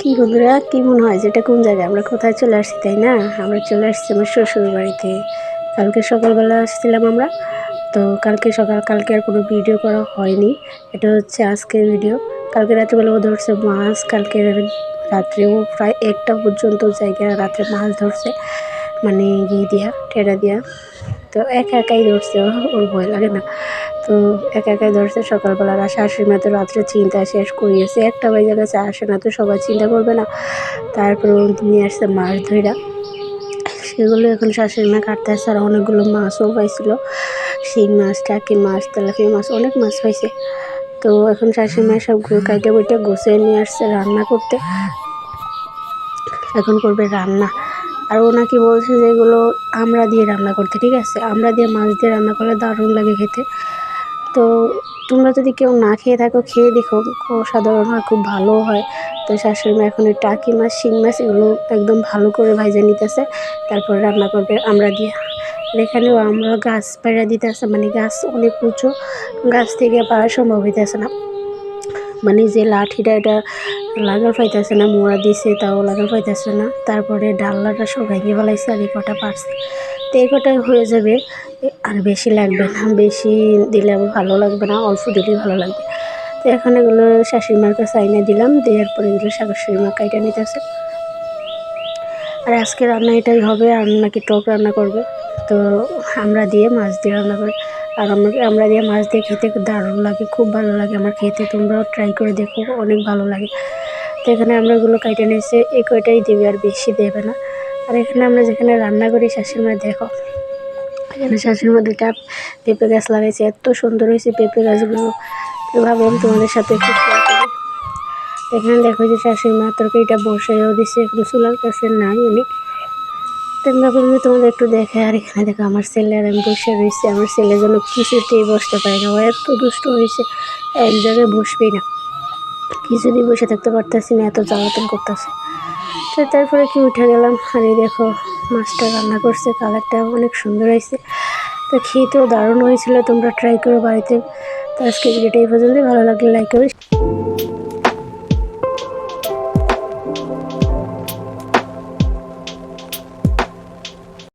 কি বন্ধুরা, কি মনে হয় যেটা কোন জায়গায়? আমরা কোথায় চলে আসছি, তাই না? আমরা চলে আসছি আমার শ্বশুর বাড়িতে। কালকে সকালবেলা আসছিলাম আমরা। তো কালকে সকাল, কালকে আর কোনো ভিডিও করা হয়নি। এটা হচ্ছে আজকের ভিডিও কালকে রাত্রেবেলাও ধরছে মাছ, কালকে রাত্রেও প্রায় একটা পর্যন্ত জায়গায় রাত্রে মাছ ধরছে। মানে ইয়ে দিয়া টেরা দিয়া। তো একা একাই ধরছে ওর ভয় লাগে না। তো একা একাই ধরছে সকালবেলা আর শাশুড়ি মা তো রাত্রে চিন্তা শেষ করিয়েছে একটা বাজে গেছে, আসে না তো সবাই চিন্তা করবে না। তারপরে নিয়ে আসছে মাছ ধইরা। সেগুলো এখন শাশুড়ি মা কাটতে আসছে আর অনেকগুলো মাছও পাইছিল। শিং মাছ টাকি মাছ তেলাপিয়া মাছ, অনেক মাছ পাইছে। তো এখন শাশুড়ি মা সবগুলো কাইটে বইটে গুছিয়ে নিয়ে আসছে রান্না করতে। এখন করবে রান্না। আর ও নাকি বলছে যে এগুলো আমরা দিয়ে রান্না করতে, ঠিক আছে? আমরা দিয়ে মাছ দিয়ে রান্না করলে দারুণ লাগে খেতে। তো তোমরা যদি কেউ না খেয়ে থাকো, খেয়ে দেখো। সাধারণ হয় খুব ভালো হয়। তো শাশুড়ি মা এখন ওই টাকি মাছ, শিং মাছ এগুলো একদম ভালো করে ভাইজে নিতেছে। তারপর রান্না করবে আমরা দিয়ে। এখানেও আমরা গাছ পাড়া দিতেছে মানে গাছ অনেক উঁচু, গাছ থেকে পাওয়া সম্ভব হইতেছে না। মানে যে লাঠিটা এটা লাগাল পাইতেছে না, মোড়া দিছে তাও লাগাল পাইতেছে না। তারপরে ডাল্লাটা সব ভেঙে ফেলাইছে আর এই কটা পারছে তো এই কটা হয়ে যাবে আর বেশি লাগবে না। বেশি দিলে আবার ভালো লাগবে না, অল্প দিলেই ভালো লাগবে। তো এখন এগুলো শাশুড়ি মার কাছে আইনে দিলাম, দেওয়ার পরে এগুলো শাশুড়ি মা কাইটা নিতেছে। আর আজকে রান্না এটাই হবে, আর নাকি টক রান্না করবে। তো আমরা দিয়ে মাছ দিয়ে রান্না করি আর আমাকে, আমরা দিয়ে মাছ দিয়ে খেতে দারুণ লাগে, খুব ভালো লাগে আমার খেতে। তোমরাও ট্রাই করে দেখো, অনেক ভালো লাগে। তো এখানে আমরা এগুলো কাইটে নিয়েছি, এই কয়টাই দেবে আর বেশি দেবে না। আর এখানে আমরা যেখানে রান্না করি শাশুড়ি মা দেখো। এখানে শাশুড়ি মা দুটা পেঁপে গাছ লাগাইছে, এত সুন্দর হয়েছে পেঁপে গাছগুলো। তো ভাবলাম তোমাদের সাথে একটু শেয়ার করি। এখানে দেখো যে শাশুড়ি মা তরকারিটা বসাইও দিছে, এখন চুলার কাছে নাই উনি। তো আমি ভাবলাম তোমাদের একটু দেখে, আর এখানে দেখো আমার ছেলে আর আমি বসে রয়েছে। আমার ছেলের জন্য কিছুতেই বসতে পারে না। ও এত দুষ্ট হয়েছে, এক জায়গায় বসবেই না। কিছুদিন বসে থাকতে পারতেছি না, এত জ্বালাতন করতেছে। তো তারপরে কি উঠে গেলাম, আর দেখো মাছটা রান্না করছে, কালারটা অনেক সুন্দর হয়েছে। তো খেতেও দারুণ হয়েছিল, তোমরা ট্রাই করো বাড়িতে। তো আজকে ভিডিওটা এই পর্যন্তই, ভালো লাগলে লাইক করো।